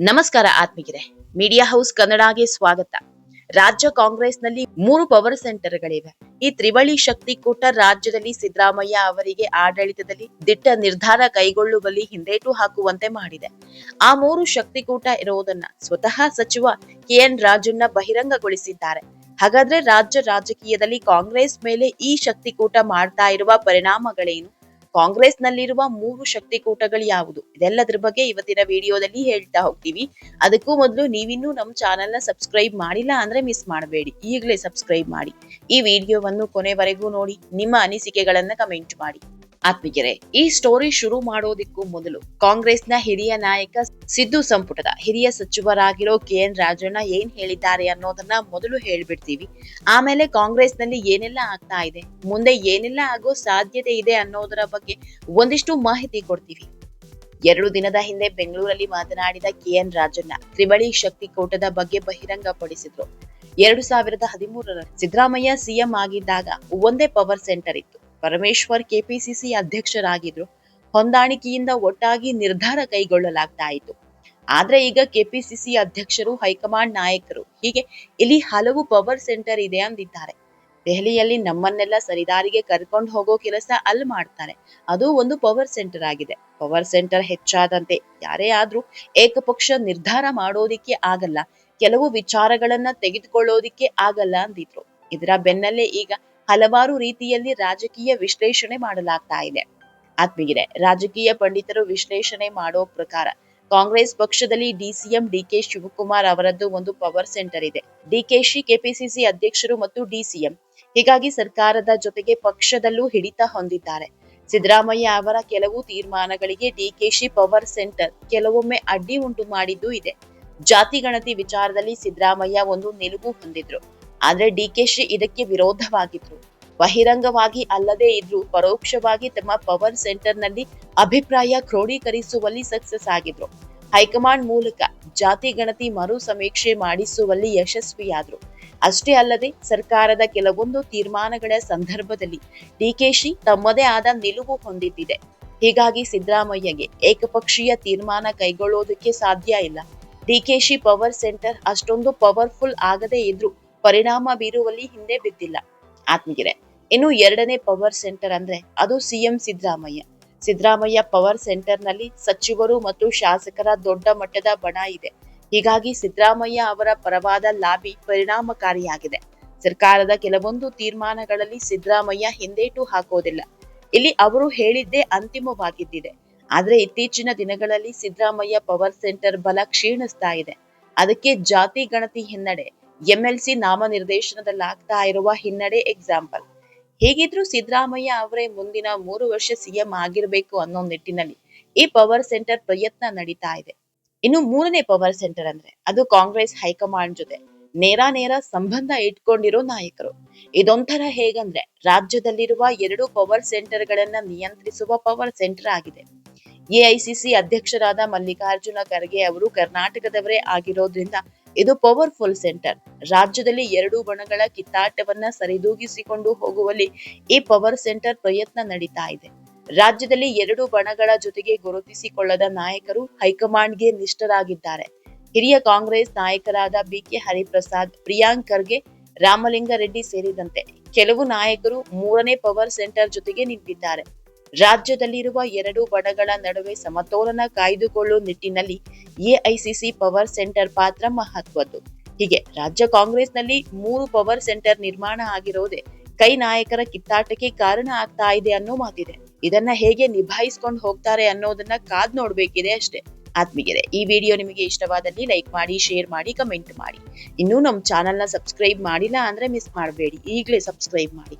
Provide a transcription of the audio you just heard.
ನಮಸ್ಕಾರ ಆತ್ಮಿಗಿರೆ media house ಕನ್ನಡಗೆ ಸ್ವಾಗತ. ರಾಜ್ಯ ಕಾಂಗ್ರೆಸ್ನಲ್ಲಿ ಮೂರು ಪವರ್ ಸೆಂಟರ್ಗಳಿವೆ. ಈ ತ್ರಿವಳಿ ಶಕ್ತಿಕೂಟ ರಾಜ್ಯದಲ್ಲಿ ಸಿದ್ದರಾಮಯ್ಯ ಅವರಿಗೆ ಆಡಳಿತದಲ್ಲಿ ದಿಟ್ಟ ನಿರ್ಧಾರ ಕೈಗೊಳ್ಳುವಲ್ಲಿ ಹಿಂದೇಟು ಹಾಕುವಂತೆ ಮಾಡಿದೆ. ಆ ಮೂರು ಶಕ್ತಿ ಕೂಟ ಇರುವುದನ್ನ ಸ್ವತಃ ಸಚಿವ ಕೆಎನ್ ರಾಜಣ್ಣ ಬಹಿರಂಗಗೊಳಿಸಿದ್ದಾರೆ. ಹಾಗಾದ್ರೆ ರಾಜ್ಯ ರಾಜಕೀಯದಲ್ಲಿ ಕಾಂಗ್ರೆಸ್ ಮೇಲೆ ಈ ಶಕ್ತಿಕೂಟ ಮಾಡ್ತಾ ಇರುವ ಪರಿಣಾಮಗಳೇನು? ಕಾಂಗ್ರೆಸ್ನಲ್ಲಿರುವ ಮೂರು ಶಕ್ತಿಕೂಟಗಳು ಯಾವುದು? ಇದೆಲ್ಲದ್ರ ಬಗ್ಗೆ ಇವತ್ತಿನ ವಿಡಿಯೋದಲ್ಲಿ ಹೇಳ್ತಾ ಹೋಗ್ತೀವಿ. ಅದಕ್ಕೂ ಮೊದಲು ನೀವಿನ್ನೂ ನಮ್ಮ ನ ಸಬ್ಸ್ಕ್ರೈಬ್ ಮಾಡಿಲ್ಲ ಅಂದ್ರೆ ಮಿಸ್ ಮಾಡಬೇಡಿ. ಈಗಲೇ ಸಬ್ಸ್ಕ್ರೈಬ್ ಮಾಡಿ. ಈ ವಿಡಿಯೋವನ್ನು ಕೊನೆವರೆಗೂ ನೋಡಿ. ನಿಮ್ಮ ಅನಿಸಿಕೆಗಳನ್ನ ಕಮೆಂಟ್ ಮಾಡಿ. ಆತ್ಮಿಗೆರೆ ಈ ಸ್ಟೋರಿ ಶುರು ಮಾಡೋದಿಕ್ಕೂ ಮೊದಲು ಕಾಂಗ್ರೆಸ್ನ ಹಿರಿಯ ನಾಯಕ ಸಿದ್ದು ಸಂಪುಟದ ಹಿರಿಯ ಸಚಿವರಾಗಿರೋ ಕೆ ಎನ್ ರಾಜಣ್ಣ ಏನ್ ಹೇಳಿದ್ದಾರೆ ಅನ್ನೋದನ್ನ ಮೊದಲು ಹೇಳ್ಬಿಡ್ತೀವಿ. ಆಮೇಲೆ ಕಾಂಗ್ರೆಸ್ನಲ್ಲಿ ಏನೆಲ್ಲ ಆಗ್ತಾ ಇದೆ, ಮುಂದೆ ಏನೆಲ್ಲ ಆಗೋ ಸಾಧ್ಯತೆ ಇದೆ ಅನ್ನೋದರ ಬಗ್ಗೆ ಒಂದಿಷ್ಟು ಮಾಹಿತಿ ಕೊಡ್ತೀವಿ. ಎರಡು ದಿನದ ಹಿಂದೆ ಬೆಂಗಳೂರಲ್ಲಿ ಮಾತನಾಡಿದ ಕೆ ಎನ್ ರಾಜಣ್ಣ ತ್ರಿವಳಿ ಶಕ್ತಿಕೂಟದ ಬಗ್ಗೆ ಬಹಿರಂಗ ಪಡಿಸಿದ್ರು ಎರಡು ಸಾವಿರದ ಹದಿಮೂರರಲ್ಲಿ ಸಿದ್ದರಾಮಯ್ಯ ಸಿಎಂ ಆಗಿದ್ದಾಗ ಒಂದೇ ಪವರ್ ಸೆಂಟರ್ ಇತ್ತು. ಪರಮೇಶ್ವರ್ ಕೆಪಿಸಿಸಿ ಅಧ್ಯಕ್ಷರಾಗಿದ್ರು. ಹೊಂದಾಣಿಕೆಯಿಂದ ಒಟ್ಟಾಗಿ ನಿರ್ಧಾರ ಕೈಗೊಳ್ಳಲಾಗ್ತಾ ಇತ್ತು. ಆದ್ರೆ ಈಗ ಕೆಪಿಸಿಸಿ ಅಧ್ಯಕ್ಷರು, ಹೈಕಮಾಂಡ್ ನಾಯಕರು ಹೀಗೆ ಇಲ್ಲಿ ಹಲವು ಪವರ್ ಸೆಂಟರ್ ಇದೆ ಅಂದಿದ್ದಾರೆ. ದೆಹಲಿಯಲ್ಲಿ ನಮ್ಮನ್ನೆಲ್ಲ ಸರಿದಾರಿಗೆ ಕರ್ಕೊಂಡು ಹೋಗೋ ಕೆಲಸ ಅಲ್ ಮಾಡ್ತಾರೆ. ಅದು ಒಂದು ಪವರ್ ಸೆಂಟರ್ ಆಗಿದೆ. ಪವರ್ ಸೆಂಟರ್ ಹೆಚ್ಚಾದಂತೆ ಯಾರೇ ಆದ್ರೂ ಏಕಪಕ್ಷ ನಿರ್ಧಾರ ಮಾಡೋದಿಕ್ಕೆ ಆಗಲ್ಲ. ಕೆಲವು ವಿಚಾರಗಳನ್ನ ತೆಗೆದುಕೊಳ್ಳೋದಿಕ್ಕೆ ಆಗಲ್ಲ ಅಂದಿದ್ರು. ಇದರ ಬೆನ್ನಲ್ಲೇ ಈಗ ಹಲವಾರು ರೀತಿಯಲ್ಲಿ ರಾಜಕೀಯ ವಿಶ್ಲೇಷಣೆ ಮಾಡಲಾಗ್ತಾ ಇದೆ. ಆತ್ಮೀಯರೇ, ರಾಜಕೀಯ ಪಂಡಿತರು ವಿಶ್ಲೇಷಣೆ ಮಾಡೋ ಪ್ರಕಾರ ಕಾಂಗ್ರೆಸ್ ಪಕ್ಷದಲ್ಲಿ ಡಿಸಿಎಂ ಡಿಕೆ ಶಿವಕುಮಾರ್ ಅವರದ್ದು ಒಂದು ಪವರ್ ಸೆಂಟರ್ ಇದೆ. ಡಿಕೆಶಿ ಕೆಪಿಸಿಸಿ ಅಧ್ಯಕ್ಷರು ಮತ್ತು ಡಿಸಿಎಂ ಹೀಗಾಗಿ ಸರ್ಕಾರದ ಜೊತೆಗೆ ಪಕ್ಷದಲ್ಲೂ ಹಿಡಿತ ಹೊಂದಿದ್ದಾರೆ. ಸಿದ್ದರಾಮಯ್ಯ ಅವರ ಕೆಲವು ತೀರ್ಮಾನಗಳಿಗೆ ಡಿಕೆಶಿ ಪವರ್ ಸೆಂಟರ್ ಕೆಲವೊಮ್ಮೆ ಅಡ್ಡಿ ಉಂಟು ಮಾಡಿದ್ದು ಇದೆ. ಜಾತಿ ಗಣತಿ ವಿಚಾರದಲ್ಲಿ ಸಿದ್ದರಾಮಯ್ಯ ಒಂದು ನಿಲುವು ಹೊಂದಿದ್ರು. ಆದ್ರೆ ಡಿಕೆಶಿ ಇದಕ್ಕೆ ವಿರೋಧವಾಗಿದ್ರು. ಬಹಿರಂಗವಾಗಿ ಅಲ್ಲದೆ ಇದ್ರು. ಪರೋಕ್ಷವಾಗಿ ತಮ್ಮ ಪವರ್ ಸೆಂಟರ್ನಲ್ಲಿ ಅಭಿಪ್ರಾಯ ಕ್ರೋಢೀಕರಿಸುವಲ್ಲಿ ಸಕ್ಸಸ್ ಆಗಿದ್ರು. ಹೈಕಮಾಂಡ್ ಮೂಲಕ ಜಾತಿ ಗಣತಿ ಮರು ಸಮೀಕ್ಷೆ ಮಾಡಿಸುವಲ್ಲಿ ಯಶಸ್ವಿಯಾದ್ರು. ಅಷ್ಟೇ ಅಲ್ಲದೆ ಸರ್ಕಾರದ ಕೆಲವೊಂದು ತೀರ್ಮಾನಗಳ ಸಂದರ್ಭದಲ್ಲಿ ಡಿಕೆಶಿ ತಮ್ಮದೇ ಆದ ನಿಲುವು ಹೊಂದಿದ್ದಿದೆ. ಹೀಗಾಗಿ ಸಿದ್ದರಾಮಯ್ಯಗೆ ಏಕಪಕ್ಷೀಯ ತೀರ್ಮಾನ ಕೈಗೊಳ್ಳೋದಕ್ಕೆ ಸಾಧ್ಯ ಇಲ್ಲ. ಡಿಕೆಶಿ ಪವರ್ ಸೆಂಟರ್ ಅಷ್ಟೊಂದು ಪವರ್ಫುಲ್ ಆಗದೇ ಇದ್ರು. ಪರಿಣಾಮ ಬೀರುವಲ್ಲಿ ಹಿಂದೆ ಬಿದ್ದಿಲ್ಲ. ಆತ್ಮಗಿರೆ ಇನ್ನು ಎರಡನೇ ಪವರ್ ಸೆಂಟರ್ ಅಂದ್ರೆ ಅದು ಸಿಎಂ ಸಿದ್ದರಾಮಯ್ಯ. ಸಿದ್ದರಾಮಯ್ಯ ಪವರ್ ಸೆಂಟರ್ನಲ್ಲಿ ಸಚಿವರು ಮತ್ತು ಶಾಸಕರ ದೊಡ್ಡ ಮಟ್ಟದ ಬಣ ಇದೆ. ಹೀಗಾಗಿ ಸಿದ್ದರಾಮಯ್ಯ ಅವರ ಪರವಾದ ಲಾಬಿ ಪರಿಣಾಮಕಾರಿಯಾಗಿದೆ. ಸರ್ಕಾರದ ಕೆಲವೊಂದು ತೀರ್ಮಾನಗಳಲ್ಲಿ ಸಿದ್ದರಾಮಯ್ಯ ಹಿಂದೇಟು ಹಾಕೋದಿಲ್ಲ. ಇಲ್ಲಿ ಅವರು ಹೇಳಿದ್ದೇ ಅಂತಿಮವಾಗಿದ್ದಿದೆ. ಆದ್ರೆ ಇತ್ತೀಚಿನ ದಿನಗಳಲ್ಲಿ ಸಿದ್ದರಾಮಯ್ಯ ಪವರ್ ಸೆಂಟರ್ ಬಲ ಕ್ಷೀಣಿಸ್ತಾ ಇದೆ. ಅದಕ್ಕೆ ಜಾತಿ ಗಣತಿ ಹಿನ್ನಡೆ ಎಂಎಲ್ಸಿ ನಾಮನಿರ್ದೇಶನದಲ್ಲಾಗ್ತಾ ಇರುವ ಹಿನ್ನಡೆ ಎಕ್ಸಾಂಪಲ್ ಹೇಗಿದ್ರು ಸಿದ್ದರಾಮಯ್ಯ ಅವರೇ ಮುಂದಿನ ಮೂರು ವರ್ಷ ಸಿಎಂ ಆಗಿರ್ಬೇಕು ಅನ್ನೋ ನಿಟ್ಟಿನಲ್ಲಿ ಈ ಪವರ್ ಸೆಂಟರ್ ಪ್ರಯತ್ನ ನಡೀತಾ ಇದೆ. ಇನ್ನು ಮೂರನೇ ಪವರ್ ಸೆಂಟರ್ ಅಂದ್ರೆ ಅದು ಕಾಂಗ್ರೆಸ್ ಹೈಕಮಾಂಡ್ ಜೊತೆ ನೇರ ನೇರ ಸಂಬಂಧ ಇಟ್ಕೊಂಡಿರೋ ನಾಯಕರು. ಇದೊಂಥರ ಹೇಗಂದ್ರೆ ರಾಜ್ಯದಲ್ಲಿರುವ ಎರಡು ಪವರ್ ಸೆಂಟರ್ ಗಳನ್ನ ನಿಯಂತ್ರಿಸುವ ಪವರ್ ಸೆಂಟರ್ ಆಗಿದೆ. ಎಐಸಿಸಿ ಅಧ್ಯಕ್ಷರಾದ ಮಲ್ಲಿಕಾರ್ಜುನ ಖರ್ಗೆ ಅವರು ಕರ್ನಾಟಕದವರೇ ಆಗಿರೋದ್ರಿಂದ ಇದು ಪವರ್ಫುಲ್ ಸೆಂಟರ್. ರಾಜ್ಯದಲ್ಲಿ ಎರಡು ಬಣಗಳ ಕಿತ್ತಾಟವನ್ನ ಸರಿದೂಗಿಸಿಕೊಂಡು ಹೋಗುವಲ್ಲಿ ಈ ಪವರ್ ಸೆಂಟರ್ ಪ್ರಯತ್ನ ನಡೀತಾ ಇದೆ. ರಾಜ್ಯದಲ್ಲಿ ಎರಡು ಬಣಗಳ ಜೊತೆಗೆ ಗುರುತಿಸಿಕೊಳ್ಳದ ನಾಯಕರು ಹೈಕಮಾಂಡ್ಗೆ ನಿಷ್ಠರಾಗಿದ್ದಾರೆ. ಹಿರಿಯ ಕಾಂಗ್ರೆಸ್ ನಾಯಕರಾದ ಬಿಕೆ ಹರಿಪ್ರಸಾದ್, ಪ್ರಿಯಾಂಕ್ ಖರ್ಗೆ, ರಾಮಲಿಂಗಾರೆಡ್ಡಿ ಸೇರಿದಂತೆ ಕೆಲವು ನಾಯಕರು ಮೂರನೇ ಪವರ್ ಸೆಂಟರ್ ಜೊತೆಗೆ ನಿಂತಿದ್ದಾರೆ. ರಾಜ್ಯದಲ್ಲಿರುವ ಎರಡು ಬಣಗಳ ನಡುವೆ ಸಮತೋಲನ ಕಾಯ್ದುಕೊಳ್ಳುವ ನಿಟ್ಟಿನಲ್ಲಿ ಎಐಸಿಸಿ ಪವರ್ ಸೆಂಟರ್ ಪಾತ್ರ ಮಹತ್ವದ್ದು. ಹೀಗೆ ರಾಜ್ಯ ಕಾಂಗ್ರೆಸ್ನಲ್ಲಿ ಮೂರು ಪವರ್ ಸೆಂಟರ್ ನಿರ್ಮಾಣ ಆಗಿರೋದೇ ಕೈ ನಾಯಕರ ಕಿತ್ತಾಟಕ್ಕೆ ಕಾರಣ ಆಗ್ತಾ ಇದೆ ಅನ್ನೋ ಮಾತಿದೆ. ಇದನ್ನ ಹೇಗೆ ನಿಭಾಯಿಸ್ಕೊಂಡು ಹೋಗ್ತಾರೆ ಅನ್ನೋದನ್ನ ಕಾದ್ ನೋಡ್ಬೇಕಿದೆ ಅಷ್ಟೇ. ಆತ್ಮೀಗಿದೆ ಈ ವಿಡಿಯೋ ನಿಮಗೆ ಇಷ್ಟವಾದಲ್ಲಿ ಲೈಕ್ ಮಾಡಿ, ಶೇರ್ ಮಾಡಿ, ಕಮೆಂಟ್ ಮಾಡಿ. ಇನ್ನೂ ನಮ್ಮ ಚಾನೆಲ್ನ ಸಬ್ಸ್ಕ್ರೈಬ್ ಮಾಡಿಲ್ಲ ಅಂದ್ರೆ ಮಿಸ್ ಮಾಡಬೇಡಿ. ಈಗಲೇ ಸಬ್ಸ್ಕ್ರೈಬ್ ಮಾಡಿ.